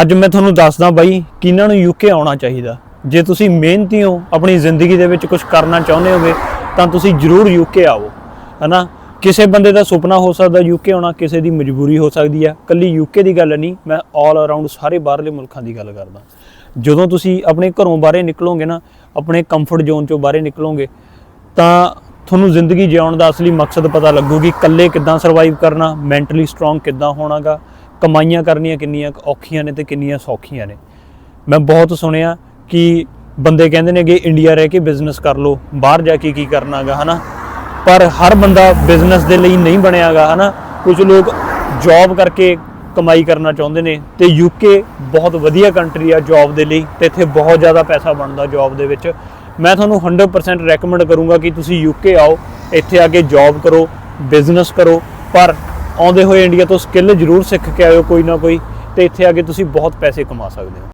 ਅੱਜ ਮੈਂ ਤੁਹਾਨੂੰ ਦੱਸਦਾ ਬਾਈ ਕਿਹਨਾਂ ਨੂੰ ਯੂਕੇ ਆਉਣਾ ਚਾਹੀਦਾ। ਜੇ ਤੁਸੀਂ ਮਿਹਨਤੀ ਹੋ, ਆਪਣੀ ਜ਼ਿੰਦਗੀ ਦੇ ਵਿੱਚ ਕੁਝ ਕਰਨਾ ਚਾਹੁੰਦੇ ਹੋਗੇ, ਤਾਂ ਤੁਸੀਂ ਜ਼ਰੂਰ ਯੂਕੇ ਆਵੋ। ਹਨਾ? ਕਿਸੇ ਬੰਦੇ ਦਾ ਸੁਪਨਾ ਹੋ ਸਕਦਾ ਯੂਕੇ ਆਉਣਾ, ਕਿਸੇ ਦੀ ਮਜਬੂਰੀ ਹੋ ਸਕਦੀ ਆ। ਕੱਲੀ ਯੂਕੇ ਦੀ ਗੱਲ ਨਹੀਂ, ਮੈਂ 올 ਅਰਾਊਂਡ ਸਾਰੇ ਬਾਹਰਲੇ ਮੁਲਕਾਂ ਦੀ ਗੱਲ ਕਰਦਾ। ਜਦੋਂ ਤੁਸੀਂ ਆਪਣੇ ਘਰੋਂ ਬਾਹਰੇ ਨਿਕਲੋਗੇ ਨਾ, ਆਪਣੇ ਕੰਫਰਟ ਜ਼ੋਨ ਚੋਂ ਬਾਹਰੇ ਨਿਕਲੋਗੇ, ਤਾਂ ਤੁਹਾਨੂੰ ਜ਼ਿੰਦਗੀ ਜਿਉਣ ਦਾ ਅਸਲੀ ਮਕਸਦ ਪਤਾ ਲੱਗੂਗੀ ਇਕੱਲੇ ਕਿੱਦਾਂ ਸਰਵਾਈਵ ਕਰਨਾ ਮੈਂਟਲੀ ਸਟਰੋਂਗ ਕਿੱਦਾਂ ਹੋਣਾਗਾ। ਕਮਾਈਆਂ ਕਰਨੀਆਂ ਕਿੰਨੀਆਂ, ਔਖੀਆਂ ਨੇ ਤੇ ਕਿੰਨੀਆਂ ਸੌਖੀਆਂ ਨੇ। ਮੈਂ ਬਹੁਤ ਸੁਣਿਆ ਕਿ ਬੰਦੇ ਕਹਿੰਦੇ ਨੇ ਕਿ ਇੰਡੀਆ ਰਹਿ ਕੇ ਬਿਜ਼ਨਸ ਕਰ ਲਓ, ਬਾਹਰ ਜਾ ਕੇ ਕੀ ਕਰਨਾਗਾ ਹਨਾ? ਪਰ ਹਰ ਬੰਦਾ ਬਿਜ਼ਨਸ ਦੇ ਲਈ ਨਹੀਂ ਬਣਿਆਗਾ ਹਨਾ? ਕੁਝ ਲੋਕ ਜੌਬ ਕਰਕੇ ਕਮਾਈ ਕਰਨਾ ਚਾਹੁੰਦੇ ਨੇ ਤੇ ਯੂਕੇ ਬਹੁਤ ਵਧੀਆ ਕੰਟਰੀ ਆ ਜੌਬ ਦੇ ਲਈ ਤੇ ਇੱਥੇ ਬਹੁਤ ਜ਼ਿਆਦਾ ਪੈਸਾ ਬਣਦਾ ਜੌਬ ਦੇ ਵਿੱਚ। ਮੈਂ ਤੁਹਾਨੂੰ 100% ਰეკਮੈਂਡ ਕਰੂੰਗਾ ਕਿ ਤੁਸੀਂ ਯੂਕੇ ਆਓ, ਇੱਥੇ ਆ ਕੇ ਜੌਬ ਕਰੋ ਬਿਜ਼ਨਸ ਕਰੋ, ਪਰ ਆਉਂਦੇ ਹੋਏ ਇੰਡੀਆ ਤੋਂ ਸਕਿੱਲ ਜ਼ਰੂਰ ਸਿੱਖ ਕੇ ਆਇਓ ਕੋਈ ਨਾ ਕੋਈ, ਤੇ ਇੱਥੇ ਆ ਕੇ ਤੁਸੀਂ ਬਹੁਤ ਪੈਸੇ ਕਮਾ ਸਕਦੇ ਹੋ।